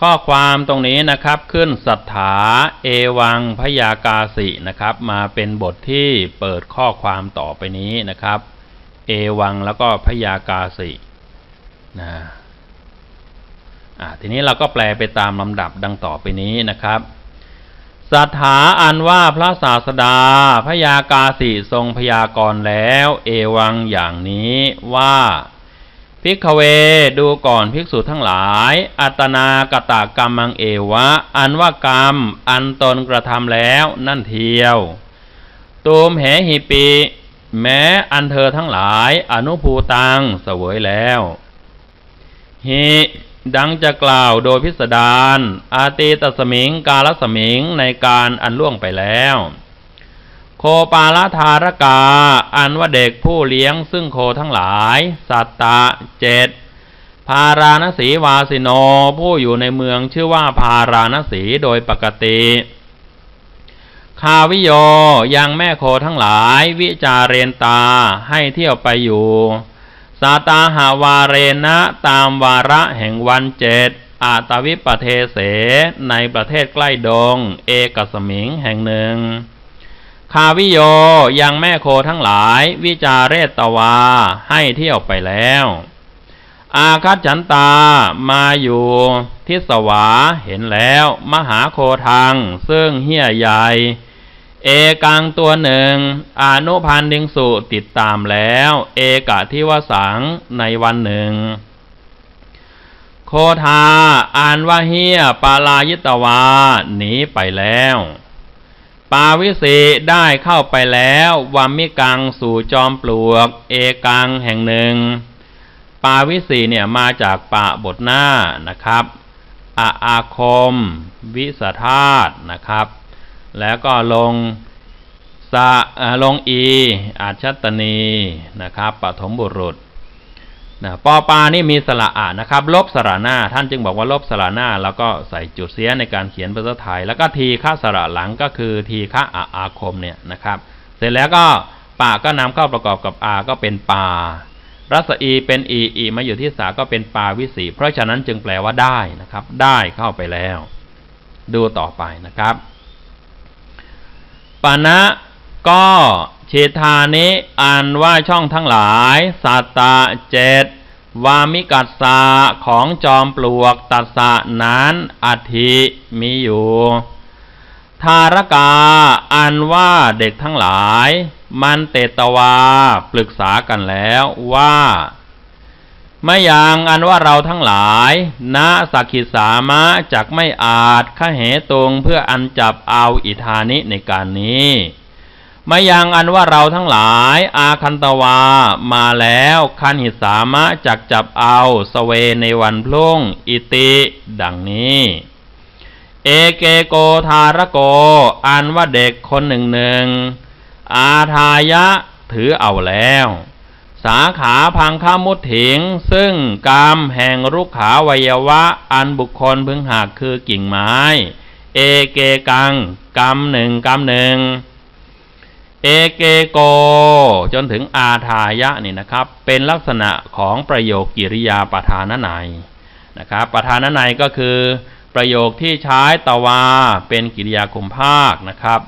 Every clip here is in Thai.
ข้อความตรงนี้นะครับขึ้นสัทธาเอวังพยากาสินะครับ มาเป็นบทที่เปิดข้อความต่อไปนี้นะครับ เอวังแล้วก็พยากาสินะอ่าทีนี้เราก็แปลไปตามลำดับดังต่อไปนี้นะครับสัทธาอันว่าพระศาสดาพยากาสิทรงพยากรณ์แล้ว เอวังอย่างนี้ว่า ภิกขเวดูก่อนภิกษุทั้งหลาย อัตนากตากรรมังเอวะ อันว่ากรรม อันตนกระทำแล้วนั่นเทียวตูมเหหิปี แม้อันเธอทั้งหลาย อนุภูตังเสวยแล้วหิดังจะกล่าวโดยพิสดารอาตีตสมิงกาลสมิงในการอันล่วงไปแล้ว โคปาลธารกา อันว่าเด็กผู้เลี้ยงซึ่งโคทั้งหลาย สัตตะเจ็ดพาราณสีวาสิโน ผู้อยู่ในเมืองชื่อว่าพาราณสีโดยปกติ คาวิโยยังแม่โคทั้งหลาย วิจารเรนตาให้เที่ยวไปอยู่สาตาหาวาเรนะตามวาระแห่งวันเจ็ดอาตวิปเทเส ในประเทศใกล้ดง เอกสมิงแห่งหนึ่ง คาวิโยยังแม่โคทั้งหลาย วิจาเรตวาให้เที่ยวไปแล้ว อาคัจฉันตามาอยู่ทิศวาเห็นแล้ว มหาโคทัง ซึ่งเหี้ยใหญ่ เอกังตัวหนึ่ง อนุพันธ์ดิงสุติดตามแล้ว เอกะทิวสังในวันหนึ่ง โคทาอ่านว่าเฮียปาลายิตวาหนีไปแล้ว ปาวิสีได้เข้าไปแล้ววัมมิกังสู่จอมปลวก เอกังแห่งหนึ่ง ปาวิสีเนี่ยมาจากปะบทหน้านะครับอาอาคม วิสธาตนะครับ แล้วก็ลงสะลงอีอาชัตนีนะครับปฐมบุรุษ นะปอปานี่มีสระอานะครับ ลบสระหน้า ท่านจึงบอกว่าลบสระหน้า แล้วก็ใส่จุดเสียในการเขียนภาษาไทย แล้วก็ทีฆะสระหลังก็คือทีฆะอาอาคมเนี่ยนะครับ เสร็จแล้วก็ปาก็นำเข้าประกอบกับอาก็เป็นปารัศอีเป็นอีอีมาอยู่ที่สาก็เป็นปาวิสีเพราะฉะนั้นจึงแปลว่าได้นะครับ ได้เข้าไปแล้ว ดูต่อไปนะครับปณะก็ เชธานิอันว่าช่องทั้งหลายสัตตะเจ็ดวามิกัสสาของจอมปลวกตัสสะนั้นอธิมีอยู่ ทารกาอันว่าเด็กทั้งหลาย มันเตตวาปรึกษากันแล้วว่าไม่ยังอันว่าเราทั้งหลายณสักขิสามะจักไม่อาจข้าเหตรงเพื่ออันจับเอาอิธานิในการนี้ ไม่ยังอันว่าเราทั้งหลาย อาคันตวา มาแล้วคันหิสามะจักจับเอาสเวในวันพรุ่ง อิติ ดังนี้ เอเกโกทารโก อันว่าเด็กคนหนึ่งหนึ่ง อาทายะถือเอาแล้ว สาขาพังคามุดถิง ซึ่งกรรมแห่งรุกขาวัยวะ อันบุคคลพึงหักคือกิ่งไม้ เอเกกังกรรมหนึ่งกรรมหนึ่ง เอเกโก จนถึงอาทายะนี่นะครับ เป็นลักษณะของประโยคกิริยาประธานในนะครับประธานในก็คือ ประโยคที่ใช้ตวาเป็นกิริยาคุมภาคนะครับ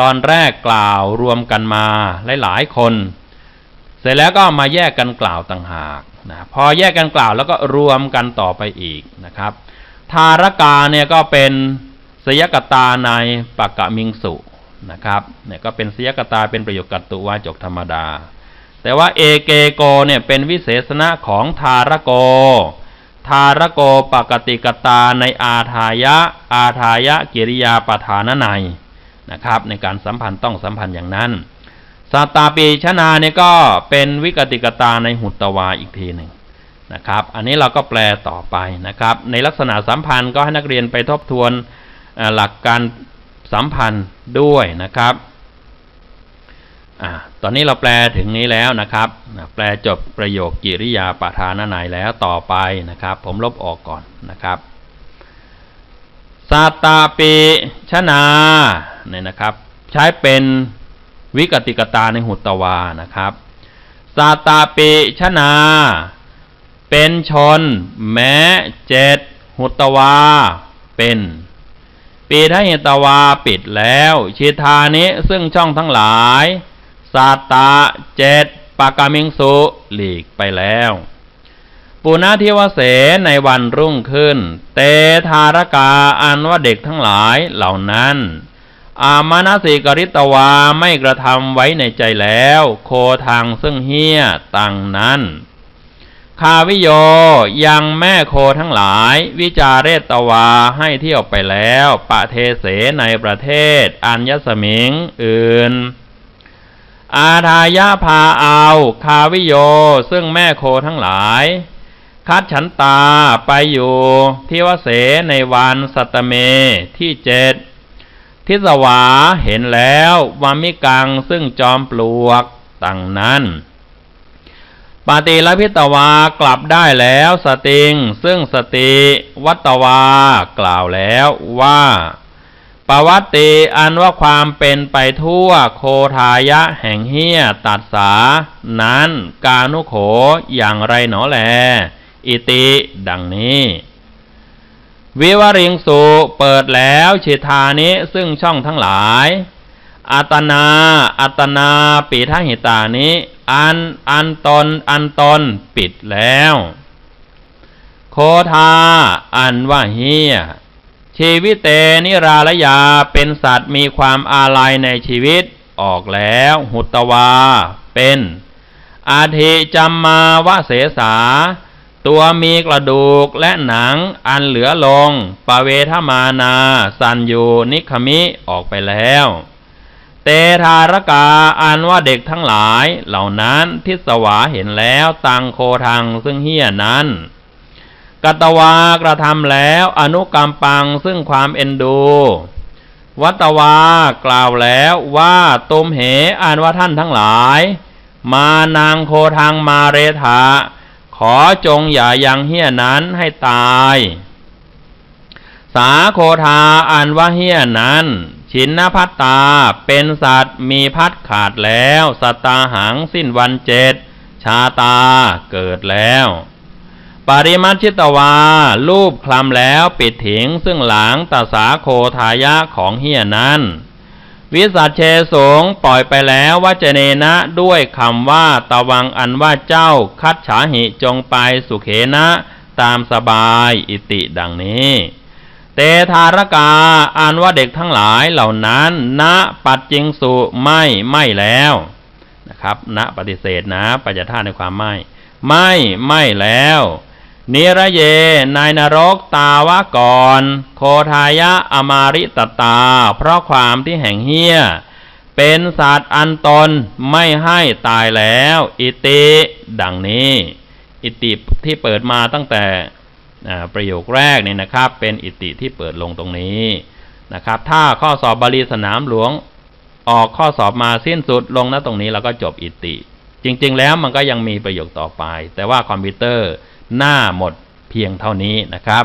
ตอนแรกกล่าวรวมกันมาหลายๆคน เสร็จแล้วก็มาแยกกันกล่าวต่างหากนะพอแยกกันกล่าวแล้วก็รวมกันต่อไปอีกนะครับ ทารกาเนี่ยก็เป็นสยกตาในปักกะมิงสุ นะครับเนี่ยก็เป็นเสียกตาเป็นประโยคกัตตุวาจกธรรมดา แต่ว่าเอเกโกเนี่ยเป็นวิเศษณะของทารโก ทารโกปกติกตาในอาทายะ อาทายะกิริยาปทานในนะครับ ในการสัมพันธ์ต้องสัมพันธ์อย่างนั้นสตาปีชนาเนี่ยก็เป็นวิกติกตาในหุตวาอีกทีหนึ่งนะครับ อันนี้เราก็แปลต่อไปนะครับ ในลักษณะสัมพันธ์ก็ให้นักเรียนไปทบทวนหลักการ สัมพันธ์ด้วยนะครับอตอนนี้เราแปลถึงนี้แล้วนะครับ แปลจบประโยคกิริยาปะทานในแล้วต่อไปนะครับ ผมลบออกก่อนนะครับสตาปีชนาเนี่ยนะครับ ใช้เป็นวิกติกตาในหุตวานะครับสาตาปิชนา เป็นชน แม้เจ็ดหุตวา เป็น ปีทหิตวาปิดแล้วชิทานิซึ่งช่องทั้งหลายสาตาเจ็ดปากามิงสุหลีกไปแล้วปุณทิวเสในวันรุ่งขึ้น เตธารกาอันว่าเด็กทั้งหลายเหล่านั้น อามานาสิกริตวาไม่กระทำไว้ในใจแล้ว โคทางซึ่งเฮียตังนั้น คาวิโยยังแม่โคทั้งหลาย วิจาเรตวาให้เที่ยวไปแล้วปะเทเสในประเทศ อัญญสมิงอื่น อาทายาพาเอาคาวิโยซึ่งแม่โคทั้งหลาย คัดฉันตาไปอยู่ที่วเสในวันสัตเมที่เจ็ดทิสวาเห็นแล้ววามิกังซึ่งจอมปลวกตังนั้น ปาติลพิตวากลับได้แล้วสติง ซึ่งสติวัตวากล่าวแล้วว่าปวัตติอันว่าความเป็นไปทั่วโคทายะแห่งเฮียตัดสา นั้นกานุโขอย่างไรหนอแล อิติดังนี้ วิวริงสุเปิดแล้วชิทานิซึ่งช่องทั้งหลาย อัตนา อัตนาปีทหิตานิอัน อันตน อันตน ปิดแล้ว โคทา อันว่าเฮีย ชีวิตเตนิราลยา เป็นสัตว์มีความอาลัยในชีวิต ออกแล้ว หุตวา เป็น อาทิจัมมาวะเสสา ตัวมีกระดูกและหนัง อันเหลือลง ปเวทมานา สันยูนิคมิ ออกไปแล้ว เตทารกาอันว่าเด็กทั้งหลายเหล่านั้นทิสวาเห็นแล้วตังโคทังซึ่งเฮียนั้นกัตวากระทำแล้วอนุกรรมปังซึ่งความเอ็นดู วัตวากล่าวแล้วว่าตุมเหอันว่าท่านทั้งหลาย มานางโคทังมาเรธาขอจงอย่ายังเฮียนั้นให้ตาย สาโคทาอันว่าเฮียนั้น ชินนพัตตา เป็นสัตว์มีพัดขาดแล้วสตตาหังสิ้นวันเจ็ด ชาตาเกิดแล้ว ปริมัชิตวา รูปคลำแล้วปิดถิงซึ่งหลังตาสาโคทายะของเฮียนั้น วิสัชเชสงปล่อยไปแล้ววจเนนะด้วยคำว่าตะวังอันว่าเจ้าคัดฉาหิจงไปสุเขนะ ตามสบายอิติดังนี้ เตทารกาอันว่าเด็กทั้งหลายเหล่านั้น ณปัจจิงสุไม่ไม่แล้วนะครับณปฏิเสธนะ ปัจจท่าในความไม่ ไม่ไม่แล้วนิระเย นายนรกตาวะก่อน โคทายะอมาริตตา เพราะความที่แห่งเฮียเป็นสัตว์อันตนไม่ให้ตายแล้ว อิติ ดังนี้ อิติที่เปิดมาตั้งแต่ ประโยคแรกเนี่ยนะครับ เป็นอิติที่เปิดลงตรงนี้นะครับ ถ้าข้อสอบบาลีสนามหลวงออกข้อสอบมาสิ้นสุดลงณตรงนี้แล้วก็จบอิติ จริง ๆ แล้วมันก็ยังมีประโยคต่อไป แต่ว่าคอมพิวเตอร์หน้าหมดเพียงเท่านี้นะครับ